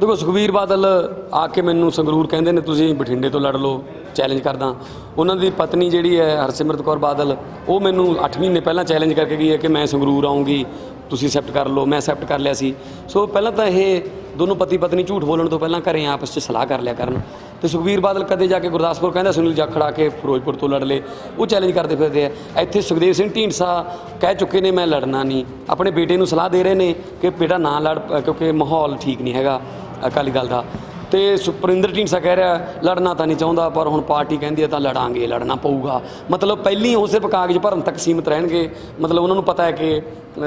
ਦੇਖੋ ਸੁਖਬੀਰ ਬਾਦਲ ਆ ਕੇ ਮੈਨੂੰ ਸੰਗਰੂਰ ਕਹਿੰਦੇ ਨੇ ਤੁਸੀਂ ਬਠਿੰਡੇ ਤੋਂ ਲੜ ਲਓ ਚੈਲੰਜ ਕਰਦਾ। ਉਹਨਾਂ ਦੀ ਪਤਨੀ ਜਿਹੜੀ ਹੈ ਹਰਸਿਮਰਤ ਕੌਰ ਬਾਦਲ ਉਹ ਮੈਨੂੰ 8 ਮਹੀਨੇ ਪਹਿਲਾਂ ਚੈਲੰਜ ਕਰਕੇ ਗਈ ਹੈ ਕਿ ਮੈਂ ਸੰਗਰੂਰ ਆਉਂਗੀ ਤੁਸੀਂ ਅਸੈਪਟ ਕਰ ਲਓ ਮੈਂ ਅਸੈਪਟ ਕਰ ਲਿਆ ਸੀ। ਸੋ ਪਹਿਲਾਂ ਤਾਂ ਇਹ ਦੋਨੋਂ ਪਤੀ ਪਤਨੀ ਝੂਠ ਬੋਲਣ ਤੋਂ ਪਹਿਲਾਂ ਘਰੇ ਆਪਸ 'ਚ ਸਲਾਹ ਕਰ ਲਿਆ ਕਰਨ। ਤੇ ਸੁਖਬੀਰ ਬਾਦਲ ਕਦੇ ਜਾ ਕੇ ਗੁਰਦਾਸਪੁਰ ਕਹਿੰਦਾ ਸੁਨੀਲ ਜਾਖੜ ਆ ਕੇ ਫਿਰੋਜ਼ਪੁਰ ਤੋਂ ਲੜ ਲੇ ਉਹ ਚੈਲੰਜ ਕਰਦੇ ਫਿਰਦੇ ਆ। ਇੱਥੇ ਸੁਖਦੇਵ ਸਿੰਘ ਢੀਂਡਸਾ ਕਹਿ ਚੁੱਕੇ ਨੇ ਮੈਂ ਲੜਨਾ ਨਹੀਂ। ਆਪਣੇ ਬੇਟੇ ਨੂੰ ਸਲਾਹ ਦੇ ਰਹੇ ਨੇ ਕਿ ਬੇਟਾ ਨਾ ਲੜ ਅ, ਕਿਉਂਕਿ ਮਾਹੌਲ ਠੀਕ ਨਹੀਂ ਹੈਗਾ। ਅਕਾਲੀ ਦਲ ਦਾ। ਤੇ ਸੁਪਰਿੰਦਰ ਢੀਂਡਸਾ ਕਹਿ ਰਿਹਾ, ਲੜਨਾ ਤਾਂ ਨਹੀਂ ਚਾਹੁੰਦਾ, ਪਰ ਹੁਣ ਪਾਰਟੀ ਕਹਿੰਦੀ ਹੈ ਤਾਂ ਲੜਾਂਗੇ, ਲੜਨਾ ਪਊਗਾ। ਮਤਲਬ ਪਹਿਲੀ ਉਹ ਸਿਰਫ ਕਾਗਜ਼ ਭਰਨ ਤੱਕ ਸੀਮਿਤ ਰਹਿਣਗੇ। ਮਤਲਬ ਉਹਨਾਂ ਨੂੰ ਪਤਾ ਹੈ ਕਿ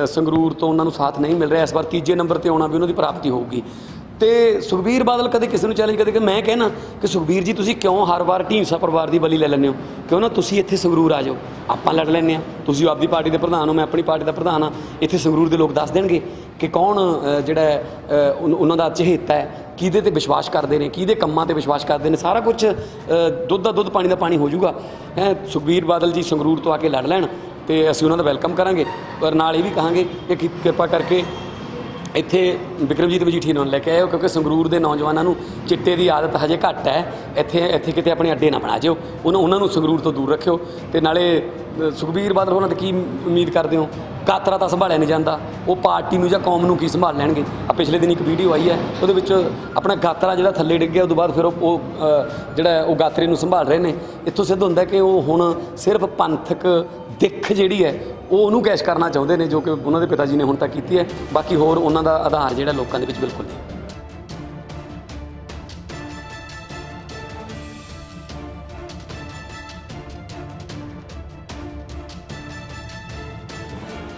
ਸੰਗਰੂਰ ਤੋਂ ਉਹਨਾਂ ਨੂੰ ਸਾਥ ਨਹੀਂ ਮਿਲ ਰਿਹਾ। ਇਸ ਵਾਰ ਤੀਜੇ ਨੰਬਰ ਤੇ ਆਉਣਾ ਵੀ ਉਹਨਾਂ ਦੀ ਪ੍ਰਾਪਤੀ ਹੋਊਗੀ। ਤੇ ਸੁਖਬੀਰ ਬਾਦਲ ਕਦੇ ਕਿਸੇ ਨੂੰ ਚੈਲੰਜ ਕਦੇ ਕਿ ਮੈਂ ਕਹਿਣਾ ਕਿ ਸੁਖਬੀਰ ਜੀ, ਤੁਸੀਂ ਕਿਉਂ ਹਰ ਵਾਰ ਢੀਂਡਸਾ ਪਰਿਵਾਰ ਦੀ ਬਲੀ ਲੈ ਲੈਂਦੇ ਹੋ? ਕਿਉਂ ਨਾ ਤੁਸੀਂ ਇੱਥੇ ਸੰਗਰੂਰ ਆ ਜਾਓ। ਆਪਾਂ ਲੜ ਲੈਂਦੇ ਆ ਤੁਸੀਂ ਆਪਦੀ ਪਾਰਟੀ ਦੇ ਪ੍ਰਧਾਨ ਹੋ, ਮੈਂ ਆਪਣੀ ਪਾਰਟੀ ਦਾ ਪ੍ਰਧਾਨ ਆ ਇੱਥੇ ਸੰਗਰੂਰ ਦੇ ਲੋਕ ਦੱਸ ਦੇਣਗੇ ਕਿ ਕੌਣ ਜਿਹੜਾ ਉਹਨਾਂ ਦਾ ਚਹੇਤਾ ਹੈ, ਕਿਹਦੇ ਤੇ ਵਿਸ਼ਵਾਸ ਕਰਦੇ ਨੇ, ਕਿਹਦੇ ਕੰਮਾਂ ਤੇ ਵਿਸ਼ਵਾਸ ਕਰਦੇ ਨੇ। ਸਾਰਾ ਕੁਝ ਦੁੱਧ ਦਾ ਦੁੱਧ, ਪਾਣੀ ਦਾ ਪਾਣੀ ਹੋ ਜਾਊਗਾ। ਹੈ, ਸੁਖਬੀਰ ਬਾਦਲ ਜੀ ਸੰਗਰੂਰ ਤੋਂ ਆ ਕੇ ਲੜ ਲੈਣ ਤੇ ਅਸੀਂ ਉਹਨਾਂ ਦਾ ਵੈਲਕਮ ਕਰਾਂਗੇ। ਪਰ ਨਾਲ ਇਹ ਵੀ ਕਹਾਂਗੇ ਕਿ- ਕਿਰਪਾ ਕਰਕੇ ਇੱਥੇ ਵਿਕਰਮਜੀਤ ਮਜੀਠੀ ਨੂੰ ਲੈ ਕੇ ਆਇਓ, ਕਿਉਂਕਿ ਸੰਗਰੂਰ ਦੇ ਨੌਜਵਾਨਾਂ ਨੂੰ ਚਿੱਟੇ ਦੀ ਆਦਤ ਹਜੇ ਘੱਟ ਹੈ। ਇੱਥੇ ਇੱਥੇ ਕਿਤੇ ਆਪਣੇ ਅੱਡੇ ਨਾ ਬਣਾ ਜਿਓ। ਉਹਨਾਂ ਉਹਨਾਂ ਨੂੰ ਸੰਗਰੂਰ ਤੋਂ ਦੂਰ ਰੱਖਿਓ। ਤੇ ਨਾਲੇ ਸੁਖਬੀਰ ਬਾਦਲ ਉਹਨਾਂ ਤੇ ਕੀ ਉਮੀਦ ਕਰਦੇ ਹੋ? ਕਾਤਰਾ ਤਾਂ ਸੰਭਾਲਿਆ ਨਹੀਂ ਜਾਂਦਾ। ਉਹ ਪਾਰਟੀ ਨੂੰ ਜਾਂ ਕੌਮ ਨੂੰ ਕੀ ਸੰਭਾਲ ਲੈਣਗੇ? ਆ ਪਿਛਲੇ ਦਿਨ ਇੱਕ ਵੀਡੀਓ ਆਈ ਹੈ, ਉਹਦੇ ਵਿੱਚ ਆਪਣਾ ਗਾਤਰਾ ਜਿਹੜਾ ਥੱਲੇ ਡਿੱਗ ਗਿਆ ਤੋਂ ਬਾਅਦ ਫਿਰ ਉਹ ਜਿਹੜਾ ਉਹ ਗਾਤਰੇ ਨੂੰ ਸੰਭਾਲ ਰਹੇ ਨੇ। ਇੱਥੋਂ ਸਿੱਧ ਹੁੰਦਾ ਕਿ ਉਹ ਹੁਣ ਸਿਰਫ ਪੰਥਕ ਦਿੱਖ ਜਿਹੜੀ ਹੈ, ਉਹ ਉਹਨੂੰ ਕੈਸ਼ ਕਰਨਾ ਚਾਹੁੰਦੇ ਨੇ, ਜੋ ਕਿ ਉਹਨਾਂ ਦੇ ਪਿਤਾ ਜੀ ਨੇ ਹੁਣ ਤੱਕ ਕੀਤੀ ਹੈ। ਬਾਕੀ ਹੋਰ ਉਹਨਾਂ ਦਾ ਆਧਾਰ ਜਿਹੜਾ ਲੋਕਾਂ ਦੇ ਵਿੱਚ ਬਿਲਕੁਲ ਨਹੀਂ।